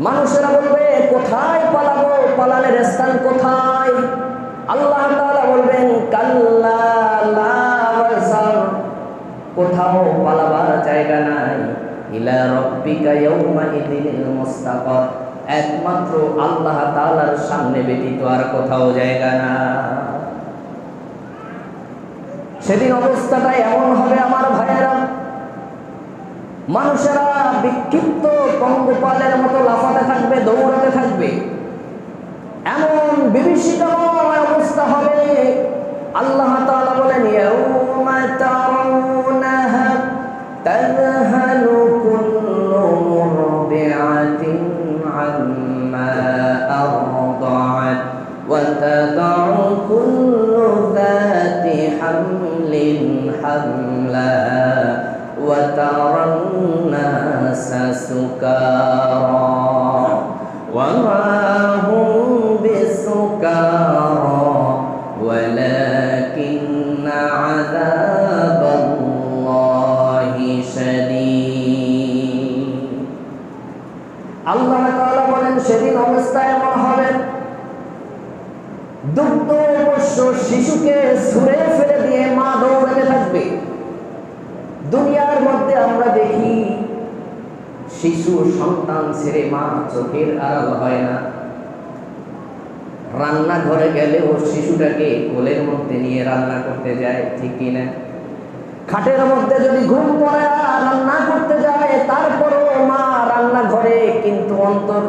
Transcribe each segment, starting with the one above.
মানুষেরা বলবে, কোথায় পালাবো? স্থান কোথায়? আল্লাহ বলবেন, কাল্লা কোথাও পালাবার জায়গা নাই। একমাত্র আল্লাহ তাআলার সামনে ব্যতীত আর কোথাও জায়গা না। সেদিন অবস্থাটা এমন হবে আমার ভাইয়েরা। মানুষেরা বিক্ষিপ্ত পঙ্গপালের মতো লাফাতে থাকবে, দৌড়াতে থাকবে। এমন বিভীষিকাময় অবস্থা হবে, আল্লাহ তাআলা বলেন, ইয়াউমা তারাউনাহা তাযহালু কুল্লু মুরদিআতিন শিশুকে ছুঁড়ে ফেলে দিয়ে মা দৌড়াতে থাকবে। দুনিয়ার মধ্যে আমরা দেখি, শিশু সন্তান ছেড়ে মা চোখের আড়াল হয় না। রান্নাঘরে গেলেও শিশুটাকে কোলের মধ্যে নিয়ে রান্না করতে যায়, ঠিক কিনা খাটের মধ্যে যদি ঘুম পড়ে রান্না করতে যায়, তারপরও মা রান্নাঘরে কিন্তু অন্তর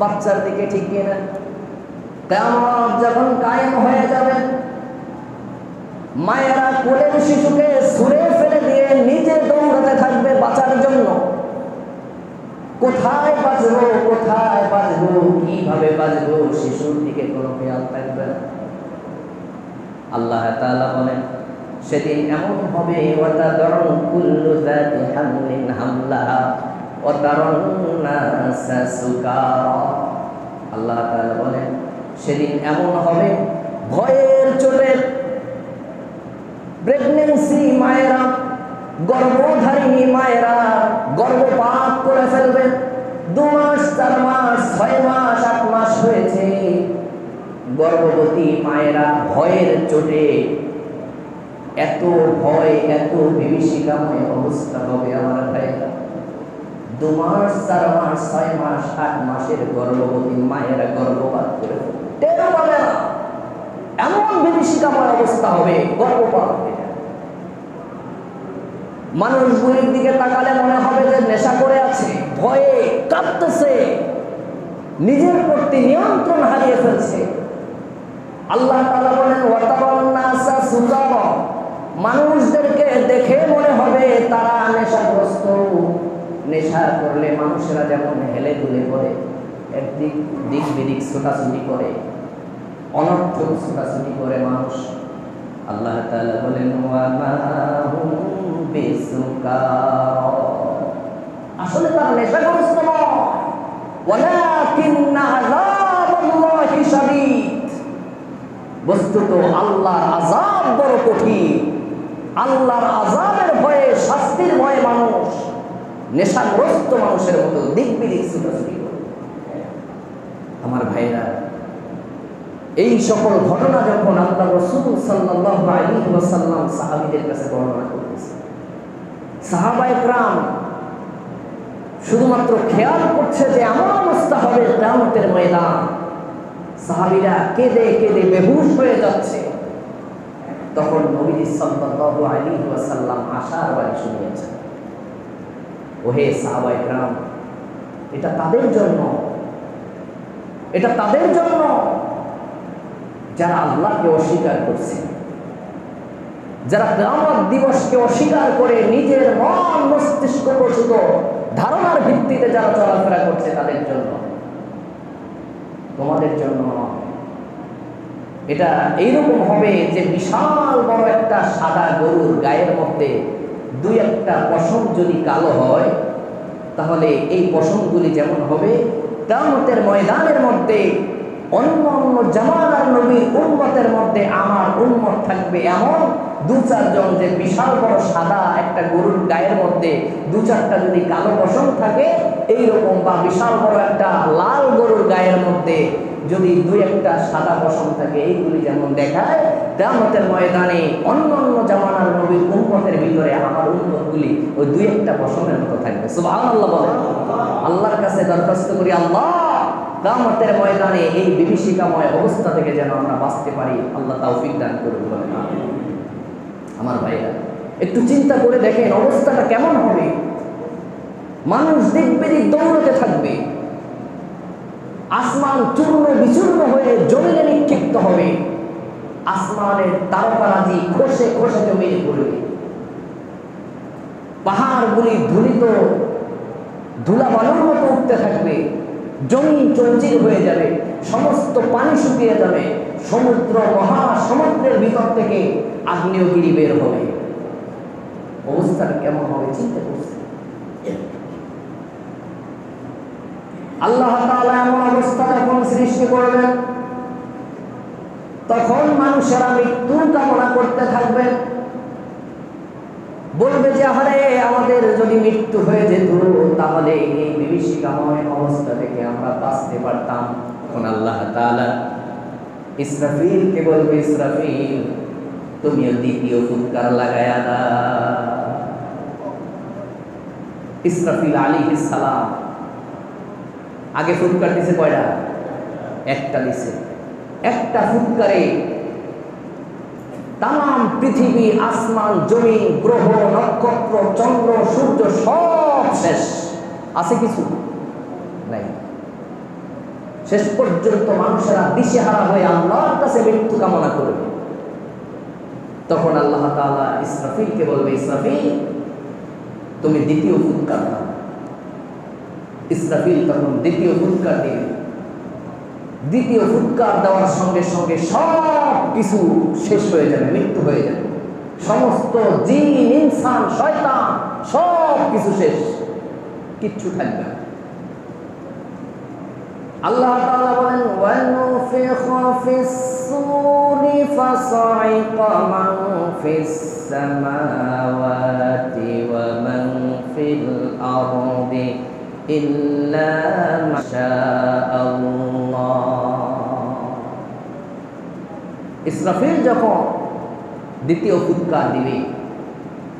বাচ্চার দিকে, ঠিক কিনা কেমন যখন কায়েম হয়ে যাবে মায়েরা কোলের শিশুকে সুরে ফেলে দিয়ে নিজে দৌড়াতে থাকবে বাঁচার জন্য। কোথায় বাঁচবো কোথায় বাঁচবো, কীভাবে বাঁচবো, শিশুর দিকে কোনো খেয়াল থাকবে না। আল্লাহ তাআলা বলেন, সেদিন এমন হবে ওয়াতাদরু কুল্লু যাতি হামলিন হামলাহা ওয়াতারান নাসা সুকারা আল্লাহ তাআলা বলেন, সেদিন এমন হবে, ভয়ের চোটে প্রেগনেন্সি মায়েরা, গর্ভধারিণী মায়েরা, গর্ভপাত করে ফেলবে। দু মাস, চার মাস, ছয় মাস, আট মাস হয়েছে। গর্ভবতী মায়েরা ভয়ের চোটে এত ভয়, এত বিভীষিকাময় অবস্থা হবে আমার ভাইয়েরা। দু মাস, চার মাস, ছয় মাস, আট মাসের গর্ভবতী মায়েরা গর্ভপাত করে না। এমন বিভীষিকাময় অবস্থা হবে গর্ভপাত যাবে। মানুষ বুড়ির দিকে তাকালে মনে হবে যে নেশা করে আছে, ভয়ে কাঁপতেছে, নিজের প্রতি নিয়ন্ত্রণ হারিয়ে ফেলছে। আল্লাহ তাআলা বলেন মানুষদেরকে দেখে মনে হবে তারা নেশাগ্রস্ত। নেশা করলে মানুষেরা যেমন হেলে দুলে করে একদিক দিক বিদিক ছোটাছুটি করে, অনর্থক ছোটাছুটি করে মানুষ। আল্লাহ তাআলা বলেন আসলে তার নেশাগ্রস্ত নয় বস্তুত আল্লাহর আযাব বড় কঠিন। আল্লাহর আযাবের ভয়ে, শাস্তির ভয়ে মানুষ, নেশাগ্রস্ত মানুষের মতো দিক বিদিক ছুটাছুটি আমার ভাইরা এই সকল ঘটনা যখন আল্লাহ রসুল আলাইহি ওয়াসাল্লাম সাহাবীদের কাছে বর্ণনা করতেছে সাহাবা শুধুমাত্র খেয়াল করছে যে এমন অবস্থা হবে কিয়ামতের ময়দান। সাহাবীরা কেঁদে কেঁদে বেহুশ হয়ে যাচ্ছে। তখন নবী সাল্লাল্লাহু আলাইহি ওয়াসাল্লাম আশার বাণী শুনিয়েছেন। ওহে সাহাবা একরাম এটা তাদের জন্য। এটা তাদের জন্য। যারা আল্লাহকে অস্বীকার করছে। যারা কেয়ামত দিবসকে অস্বীকার করে নিজের মন মস্তিষ্ক প্রচুত ধারণার ভিত্তিতে যারা চলাফেরা করছে তাদের জন্য। তোমাদের জন্য এটা এইরকম হবে যে বিশাল বড় একটা সাদা গরুর গায়ের মধ্যে দুই একটা পশম যদি কালো হয়, তাহলে এই পশমগুলি যেমন হবে, কেয়ামতের ময়দানের মধ্যে অন্য অন্য জামানার নবীর উন্মতের মধ্যে আমার উন্মত থাকবে এমন দু চারজন যে বিশাল বড় সাদা একটা গরুর গায়ের মধ্যে দু চারটা যদি কালো পশম থাকে, এইরকম বা বিশাল বড় একটা লাল গরুর গায়ের মধ্যে যদি দু একটা সাদা পশম থাকে, এইগুলি যেমন দেখায় দামতের ময়দানে অন্য অন্য জামানার নবীর উন্মতের ভিতরে আমার উন্মতগুলি ওই দুই একটা বসনের মতো থাকবে। সুবহানাল্লাহ বলে আল্লাহর কাছে দরখাস্ত করি, আল্লাহ! দামতের ময়দানে এই বিভীষিকাময় অবস্থা থেকে যেন আমরা বাঁচতে পারি, আল্লাহ তৌফিক দান করুন আমার ভাইরা, একটু চিন্তা করে দেখেন অবস্থাটা কেমন হবে। মানুষ দেখবে দৌড়তে থাকবে। আসমান চূর্ণ বিচূর্ণ হয়ে জমিনে নিক্ষিপ্ত হবে। আসমানের তারকারাজি খসে খসে জমিনে পড়বে। পাহাড়গুলি ধুলিত ধুলা বালুর মতো উঠতে থাকবে। জমি চঞ্চিল হয়ে যাবে, সমস্ত পানি শুকিয়ে যাবে, সমুদ্র মহা সমুদ্রের ভিতর থেকে আগ্নেয়গিরি বের হবে। অবস্থাটা কেমন হবে চিন্তা করছে আল্লাহ এমন অবস্থা যখন সৃষ্টি করবেন, তখন মানুষেরা মৃত্যুর কামনা করতে থাকবে বলবে যে আরে আমাদের যদি মৃত্যু হয়ে যেত, তাহলে এই বিভীষিকাময় অবস্থা থেকে আমরা বাঁচতে পারতাম। তখন আল্লাহ তাআলা ইসরাফিলকে বলবে, ইসরাফিল তুমিও দ্বিতীয় ফুৎকার লাগায়া দা ইসরাফিল আলাইহিস সালাম আগে ফুৎকার দিছে কয়টা? একটা দিছে। একটা ফুৎকারে তাম পৃথিবী, আসমান জমি গ্রহ, নক্ষত্র, চন্দ্র, সূর্য সব শেষ। আছে কিছু? নাই। শেষ পর্যন্ত মানুষেরা দিশেহারা হয়ে আল্লাহর কাছে মৃত্যু কামনা করবে তখন আল্লাহ তাআলা ইসরাফিলকে বলবে, ইসরাফিল, তুমি দ্বিতীয় ফুৎকার ইসরাফিল তখন দ্বিতীয় ফুৎকার দিবে। দ্বিতীয় ফুৎকার দেওয়ার সঙ্গে সঙ্গে সব কিছু শেষ হয়ে যাবে, মৃত্যু হয়ে যাবে। সমস্ত জিন, ইনসান, শয়তান, সব কিছু শেষ। কিচ্ছু থাকবে আল্লাহ বলেন ইল্লা মাশা ইসরাফিল যখন দ্বিতীয় ফুৎকার দিবে,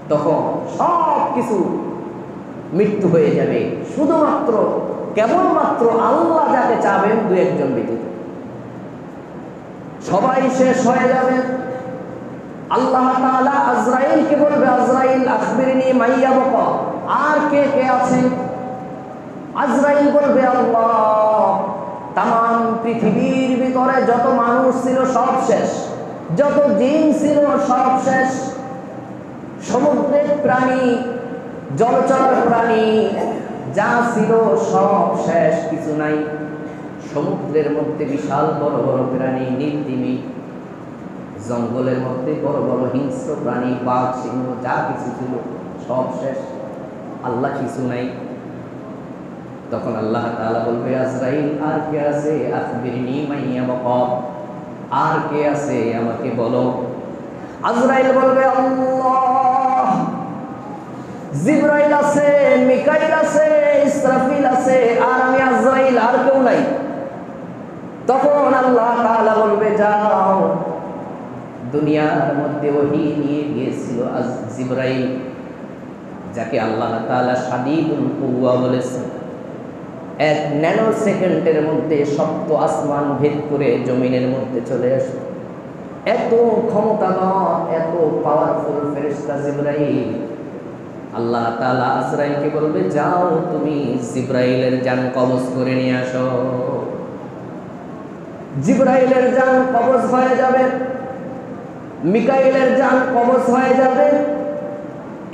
তখন সব কিছু মৃত্যু হয়ে যাবে। শুধুমাত্র, কেবলমাত্র আল্লাহ যাকে চাবেন, দু একজন ব্যতীত। সবাই শেষ হয়ে যাবে। আল্লাহ তাআলা আজরাইলকে বলবে, আজরাইল, আখবিরনি মাইয়া বকা। আর কে কে আছে? আজরাইল বলবে, আল্লাহ। তাম পৃথিবীর ভিতরে যত মানুষ ছিল সব শেষ। যত জিন ছিল সব শেষ। সমুদ্রের প্রাণী জলচর প্রাণী, যা ছিল সব শেষ, কিছু নাই। সমুদ্রের মধ্যে বিশাল বড় বড় প্রাণী, নীলতিমি। জঙ্গলের মধ্যে বড় বড় হিংস্র প্রাণী, বাঘ, সিংহ, যা কিছু ছিল সব শেষ। আল্লাহ কিছু নাই। তখন আল্লাহ তাআলা বলবে, আজরাইল, আর কে আছে? মাইয়া আর কে আছে? আমাকে বলো। আজরাইল বলবে, আল্লাহ আছে, মিকাইল আছে, ইসরাফিল আছে, আর আমি আজরাইল, আর কেউ নাই। তখন আল্লাহ তাআলা বলবে, যাও। দুনিয়ার মধ্যে ওহি নিয়ে গিয়েছিল আজ জিবরাইল, যাকে আল্লাহ তাআলা সাদিদুল কুওয়া বলেছেন। এক ন্যানো সেকেন্ডের মধ্যে সপ্ত আসমান ভেদ করে জমিনের মধ্যে চলে আসে। এত ক্ষমতাধর এত পাওয়ারফুল ফেরেশতা জিব্রাইল। আল্লাহ তাআলা আজরাইলকে বলবে, যাও তুমি জিব্রাইলের জান কবজ করে নিয়ে আসো। জিব্রাইলের জান কবজ হয়ে যাবে, মিকাইলের জান কবজ হয়ে যাবে,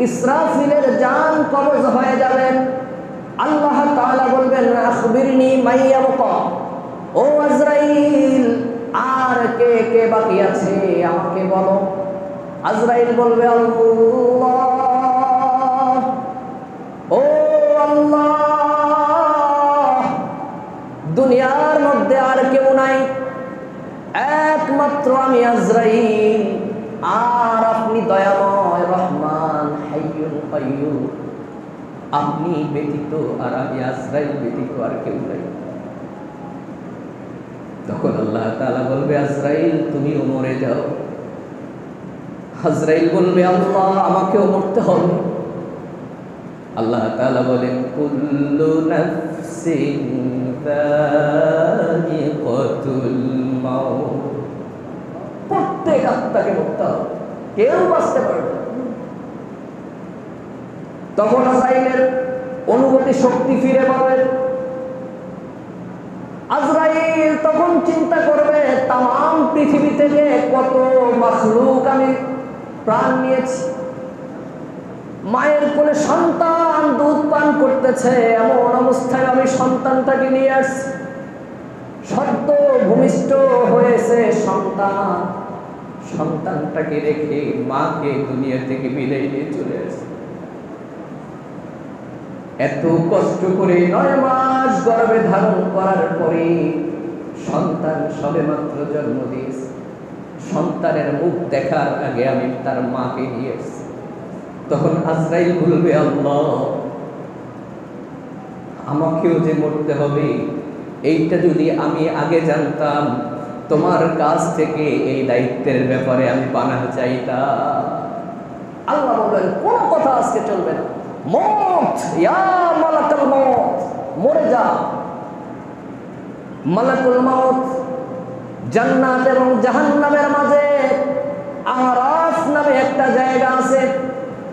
ইসরাফিলের জান কবজ হয়ে যাবে। আল্লাহ তাআলা বলবেন, আখবিরনি মাইয়াবকা। ও আজরাইল, আর কে কে বাকি আছে? আমাকে বলো। আজরাইল বলবে ও আল্লাহ, দুনিয়ার মধ্যে আর কেউ নাই। একমাত্র আমি আজরাইল। আর আপনি দয়াময় রহমান হাইয়ুন কাইয়ুম। আপনি ব্যতীত আর আমি আজরাইল ব্যতীত আর কেউ নাই। তখন আল্লাহ তাআলা বলবে আজরাইল তুমিও মরে যাও। আজরাইল বলবে, আল্লাহ, আমাকেও মরতে হবে। আল্লাহ তাআলা বলেন, কুল্লু নাফসিন মাউত। প্রত্যেক আত্মাকে মরতে হবে। কেউ বাঁচতে পারবে। তখন আজরাইলের অনুভূতি শক্তি ফিরে পাবে। আজরাইল তখন চিন্তা করবে তাম পৃথিবী থেকে কত মাখলুক আমি প্রাণ নিয়েছি। মায়ের কোলে সন্তান দুধ পান করতেছে, এমন অবস্থায় আমি সন্তানটাকে নিয়ে আসছি। সদ্য ভূমিষ্ঠ হয়েছে সন্তান। সন্তানটাকে রেখে মাকে দুনিয়া থেকে বিদায় নিয়ে চলে আসছে। এত কষ্ট করে নয় মাস গর্ভে ধারণ করার পরে সন্তান সবে মাত্র জন্ম দিয়েছে। সন্তানের মুখ দেখার আগে আমি তার মাকে নিয়ে এসেছি তখন আজরাইল বলবে, আল্লাহ, আমাকেও যে মরতে হবে, এইটা যদি আমি আগে জানতাম, তোমার কাছ থেকে এই দায়িত্বের ব্যাপারে আমি বানা চাইতাম। আল্লাহ বলবেন, কোনো কথা আজকে চলবে না। মত, ইয়া মালাকুল মত, মরে যা। মালাকুল মত জান্নাত এবং জাহান্নামের মাঝে আরাফ নামে একটা জায়গা আছে।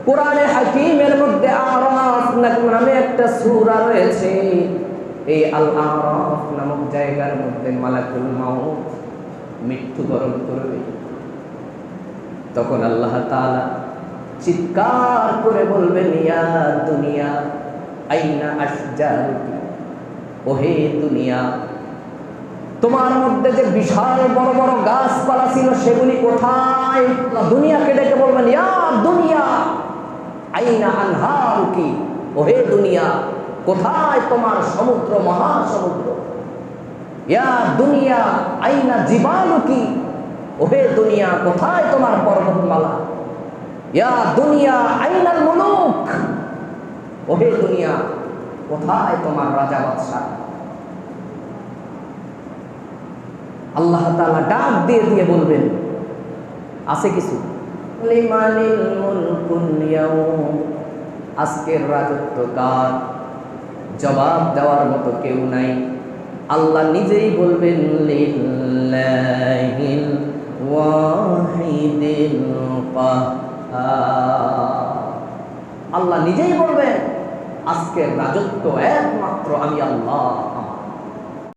কোরআনে হাকিমের মধ্যে আরাফ নামে একটা সূরা রয়েছে। এই আল আরাফ নামক জায়গার মধ্যে মালাকুল মাউত মৃত্যুবরণ করবে। তখন আল্লাহ তাআলা চিৎকার করে বলবেন ইয়া দুনিয়া, আইনা আশজারুকি? ওহে দুনিয়া, তোমার মধ্যে যে বিশাল বড় বড় গাছপালা ছিল, সেগুলি কোথায়? দুনিয়াকে ডেকে বলবেন ইয়া দুনিয়া, আইনা আনহারুকি? ওহে দুনিয়া, কোথায় তোমার সমুদ্র, মহাসমুদ্র? ইয়া দুনিয়া, আইনা জীবাণুকি ওহে দুনিয়া, কোথায় তোমার পর্বতমালা? ইয়া দুনিয়া আইনাল মুলুক। ওহে দুনিয়া কোথায় তোমার রাজা বাদশাহ? আল্লাহ তাআলা ডাক দিয়ে দিয়ে বলবেন আছে কিছু? আজকের রাজত্ব কার? জবাব দেওয়ার মতো কেউ নাই। আল্লাহ নিজেই বলবেন লিল্লাহিল ওয়াহিদিল কাহ্হার আল্লাহ নিজেই বলবেন আজকের রাজত্ব একমাত্র আমি আল্লাহ।